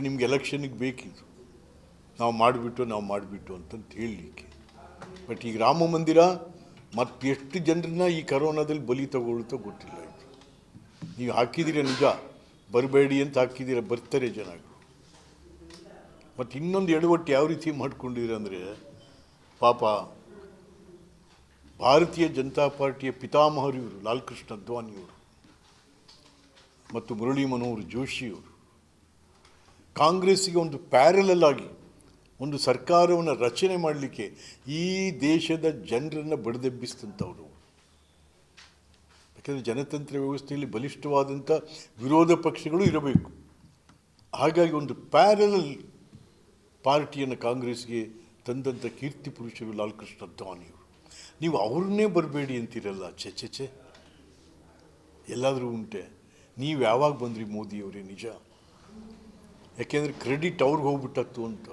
ನಿಮ್ಗೆ ಎಲೆಕ್ಷನಿಗೆ ಬೇಕಿತ್ತು. ನಾವು ಮಾಡಿಬಿಟ್ಟು ನಾವು ಮಾಡಿಬಿಟ್ಟು ಅಂತಂತ ಹೇಳಲಿಕ್ಕೆ. ಬಟ್ ಈಗ ರಾಮ ಮಂದಿರ ಮತ್ತೆ ಎಷ್ಟು ಜನರನ್ನ ಈ ಕರೋನಾದಲ್ಲಿ ಬಲಿ ತಗೊಳ್ತೋ ಗೊತ್ತಿಲ್ಲ ಇದು. ನೀವು ಹಾಕಿದ್ದೀರ ನಿಜ? ಬರಬೇಡಿ ಅಂತ ಹಾಕಿದ್ದೀರ? ಬರ್ತಾರೆ ಜನಗಳು. ಮತ್ತು ಇನ್ನೊಂದು ಎಡವಟ್ಟು ಯಾವ ರೀತಿ ಅಂದರೆ, ಪಾಪ ಭಾರತೀಯ ಜನತಾ ಪಾರ್ಟಿಯ ಪಿತಾಮಹರು ಲಾಲ್ಕೃಷ್ಣ ಲಾಲ್ ಕೃಷ್ಣ ಅದ್ವಾನಿಯವರು, ಮತ್ತು ಮುರಳಿ ಮನೋಹರ್ ಜೋಶಿಯವರು ಕಾಂಗ್ರೆಸ್ಸಿಗೆ ಒಂದು ಪ್ಯಾರಲಲ್ ಆಗಿ ಒಂದು ಸರ್ಕಾರವನ್ನು ರಚನೆ ಮಾಡಲಿಕ್ಕೆ ಈ ದೇಶದ ಜನರನ್ನು ಬಡಿದೆಬ್ಬಿಸಿದಂಥವ್ರು ಯಾಕೆಂದರೆ ಜನತಂತ್ರ ವ್ಯವಸ್ಥೆಯಲ್ಲಿ ಬಲಿಷ್ಠವಾದಂಥ ವಿರೋಧ ಪಕ್ಷಗಳು ಇರಬೇಕು. ಹಾಗಾಗಿ ಒಂದು ಪ್ಯಾರಲಲ್ ಪಾರ್ಟಿಯನ್ನು ಕಾಂಗ್ರೆಸ್ಗೆ ತಂದಂಥ ಕೀರ್ತಿ ಪುರುಷರು ಲಾಲ್ ಕೃಷ್ಣ ಅದ್ವಾನಿಯವರು ನೀವು ಅವ್ರನ್ನೇ ಬರಬೇಡಿ ಅಂತೀರಲ್ಲ, ಛೆ ಛೆ ಛೆ. ಎಲ್ಲಾದರೂ ಉಂಟೆ. ನೀವು ಯಾವಾಗ ಬಂದ್ರಿ ಮೋದಿಯವರೇ ನಿಜ? ಯಾಕೆಂದರೆ ಕ್ರೆಡಿಟ್ ಅವ್ರಿಗೆ ಹೋಗ್ಬಿಟ್ಟತ್ತು ಅಂತ.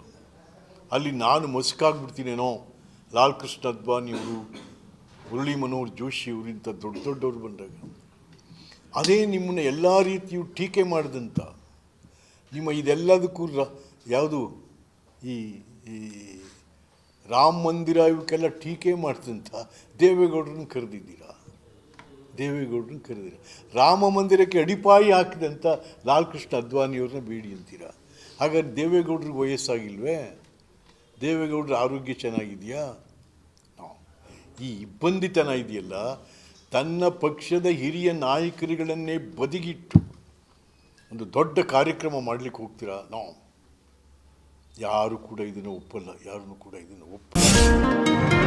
ಅಲ್ಲಿ ನಾನು ಮಸುಕಾಗ್ಬಿಡ್ತೀನೇನೋ? ಲಾಲ್ ಕೃಷ್ಣ ಅದ್ವಾನಿಯವರು ಮುರಳಿ ಮನೋಹರ್ ಜೋಶಿ ಇಂಥ ದೊಡ್ಡ ದೊಡ್ಡವ್ರು ಬಂದಾಗ. ಅದೇ ನಿಮ್ಮನ್ನ ಎಲ್ಲ ರೀತಿಯು ಟೀಕೆ ಮಾಡಿದಂತ. ನಿಮ್ಮ ಇದೆಲ್ಲದಕ್ಕೂ ರ, ಯಾವುದು ಈ ಈ ರಾಮ ಮಂದಿರ ಇವಕ್ಕೆಲ್ಲ ಟೀಕೆ ಮಾಡ್ತಂತ. ದೇವೇಗೌಡರನ್ನ ಕರೆದಿದ್ದೀರಾ? ದೇವೇಗೌಡರನ್ನ ಕರೆದಿರ ರಾಮ ಮಂದಿರಕ್ಕೆ ಅಡಿಪಾಯಿ ಹಾಕಿದಂಥ ಲಾಲ್ಕೃಷ್ಣ ಅದ್ವಾನಿಯವ್ರನ್ನ ಬೇಡಿ ಅಂತೀರಾ. ಹಾಗಾದ್ರೆ ದೇವೇಗೌಡರಿಗೆ ವಯಸ್ಸಾಗಿಲ್ವೇ? ದೇವೇಗೌಡರ ಆರೋಗ್ಯ ಚೆನ್ನಾಗಿದೆಯಾ. ಈ ಇಬ್ಬಂದಿತನ ಇದೆಯಲ್ಲ, ತನ್ನ ಪಕ್ಷದ ಹಿರಿಯ ನಾಯಕರುಗಳನ್ನೇ ಬದಿಗಿಟ್ಟು ಒಂದು ದೊಡ್ಡ ಕಾರ್ಯಕ್ರಮ ಮಾಡಲಿಕ್ಕೆ ಹೋಗ್ತೀರಾ? ನಾವು ಯಾರು ಕೂಡ ಇದನ್ನು ಒಪ್ಪಲ್ಲ. ಯಾರನ್ನು ಕೂಡ ಇದನ್ನು ಒಪ್ಪಲ್ಲ.